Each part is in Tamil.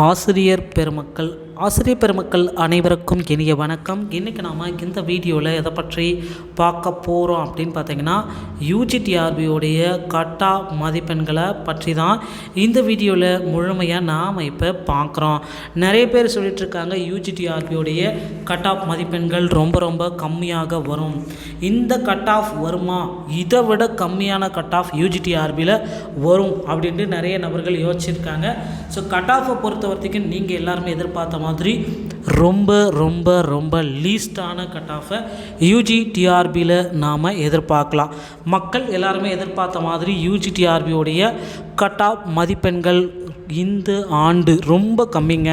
ஆசிரியர் பெருமக்கள் ஆசிரியர் பெருமக்கள் அனைவருக்கும் இனிய வணக்கம். இன்றைக்கி நாம் இந்த வீடியோவில் எதை பற்றி பார்க்க போகிறோம் அப்படின்னு பார்த்தீங்கன்னா யூஜிடிஆர்பியோடைய கட்டா மதிப்பெண்களை பற்றி தான் இந்த வீடியோவில் முழுமையாக நாம் இப்போ பார்க்குறோம். நிறைய பேர் சொல்லிகிட்ருக்காங்க யூஜிடிஆர்பியோடைய கட் ஆஃப் மதிப்பெண்கள் ரொம்ப ரொம்ப கம்மியாக வரும். இந்த கட் ஆஃப் வருமா? இதை விட கம்மியான கட் ஆஃப் யூஜிடிஆர்பியில் வரும் அப்படின்ட்டு நிறைய நபர்கள் யோசிச்சிருக்காங்க. ஸோ கட் ஆஃபை பொறுத்த வரைக்கும் நீங்கள் எல்லாருமே எதிர்பார்த்த மாதிரி ரொம்ப ரொம்ப ரொம்ப லீஸ்டான கட் ஆஃபை யூஜி டிஆர்பியில் நாம் எதிர்பார்க்கலாம். மக்கள் எல்லாருமே எதிர்பார்த்த மாதிரி யூஜி டிஆர்பியோடைய கட் ஆஃப் மதிப்பெண்கள் இந்த ஆண்டு ரொம்ப கம்மிங்க.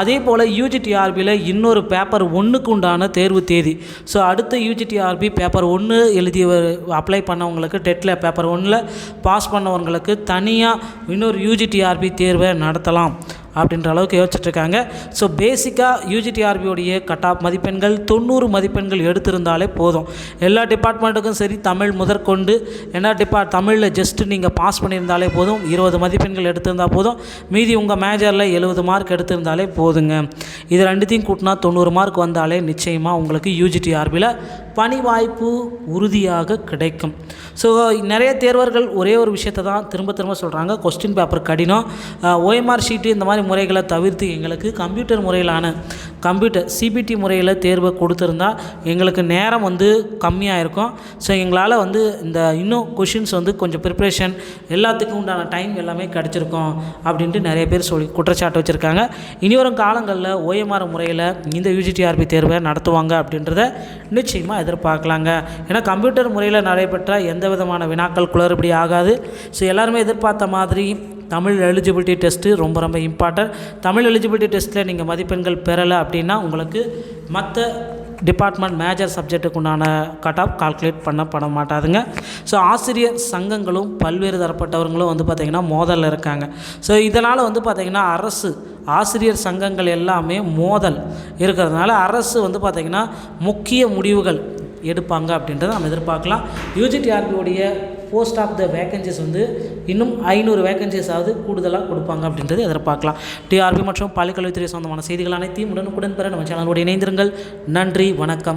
அதே போல் யூஜிடிஆர்பியில் இன்னொரு பேப்பர் ஒன்றுக்கு உண்டான தேர்வு தேதி. ஸோ அடுத்த யூஜிடிஆர்பி பேப்பர் ஒன்று எழுதி அப்ளை பண்ணவங்களுக்கு டெட்டில் பேப்பர் ஒன்றில் பாஸ் பண்ணவங்களுக்கு தனியாக இன்னொரு யூஜிடிஆர்பி தேர்வை நடத்தலாம். அப்படின்ற அளவுக்கு யோசிச்சுட்ருக்காங்க. ஸோ பேசிக்காக யூஜிடிஆர்பியோடைய கட் ஆஃப் மதிப்பெண்கள் தொண்ணூறு மதிப்பெண்கள் எடுத்திருந்தாலே போதும். எல்லா டிபார்ட்மெண்ட்டுக்கும் சரி தமிழ் முதற்கொண்டு என்ன டிபார்ட் தமிழில் ஜஸ்ட்டு நீங்கள் பாஸ் பண்ணியிருந்தாலே போதும். இருபது மதிப்பெண்கள் எடுத்திருந்தால் போதும். மீதி உங்கள் மேஜரில் எழுபது மார்க் எடுத்திருந்தாலே போதுங்க. இது ரெண்டுத்தையும் கூட்டினா தொண்ணூறு மார்க் வந்தாலே நிச்சயமாக உங்களுக்கு யூஜிடிஆர்பியில் பணி வாய்ப்பு உறுதியாக கிடைக்கும். ஸோ நிறைய தேர்வர்கள் ஒரே ஒரு விஷயத்தை தான் திரும்ப திரும்ப சொல்கிறாங்க கொஸ்டின் பேப்பர் கடினம். ஓஎம்ஆர் ஷீட்டு இந்த மாதிரி முறைகளை தவிர்த்து எங்களுக்கு கம்ப்யூட்டர் முறையிலான கம்ப்யூட்டர் சிபிடி முறையில் தேர்வை கொடுத்துருந்தா எங்களுக்கு நேரம் வந்து கம்மியாக இருக்கும். ஸோ எங்களால் வந்து இந்த இன்னும் கொஷின்ஸ் வந்து கொஞ்சம் ப்ரிப்ரேஷன் எல்லாத்துக்கும் உண்டான டைம் எல்லாமே கிடச்சிருக்கும் அப்படின்ட்டு நிறைய பேர் சொல்லி குற்றச்சாட்டு வச்சுருக்காங்க. இனி வரும் காலங்களில் ஓஎம்ஆர் முறையில் இந்த யூஜிடிஆர்பி தேர்வை நடத்துவாங்க அப்படின்றத நிச்சயமாக எதிர்பார்க்கலாங்க. ஏன்னா கம்ப்யூட்டர் முறையில் நடைபெற்ற எந்த விதமான வினாக்கள் குளறுபடி ஆகாது. ஸோ எல்லாருமே எதிர்பார்த்த மாதிரி தமிழ் எலிஜிபிலிட்டி டெஸ்ட்டு ரொம்ப ரொம்ப இம்பார்ட்டன்ட் தமிழ் எலிஜிபிலிட்டி டெஸ்ட்டில் நீங்கள் மதிப்பெண்கள் பெறலை அப்படின்னா உங்களுக்கு மற்ற டிபார்ட்மெண்ட் மேஜர் சப்ஜெக்ட்டுக்கு உண்டான கட் ஆஃப் கால்குலேட் பண்ணப்பட மாட்டாதுங்க. ஸோ ஆசிரியர் சங்கங்களும் பல்வேறு தரப்பட்டவர்களும் வந்து பார்த்திங்கன்னா மோதலில் இருக்காங்க. ஸோ இதனால் வந்து பார்த்திங்கன்னா அரசு ஆசிரியர் சங்கங்கள் எல்லாமே மோதல் இருக்கிறதுனால அரசு வந்து பார்த்திங்கன்னா முக்கிய முடிவுகள் எடுப்பாங்க அப்படின்றத நம்ம எதிர்பார்க்கலாம். யூஜிடிஆர்பியோடைய போஸ்ட் ஆஃப் த வேகன்சிஸ் வந்து இன்னும் ஐநூறு வேகன்சிஸாவது கூடுதலாக கொடுப்பாங்க அப்படின்றது எதிர்பார்க்கலாம். டிஆர்பி மற்றும் பள்ளிக்கல்வித்துறை சொந்தமான செய்திகள் அனைத்தையும் உடனுக்குடன் பெற நம்ம சேனலோடு இணைந்திருங்கள். நன்றி வணக்கம்.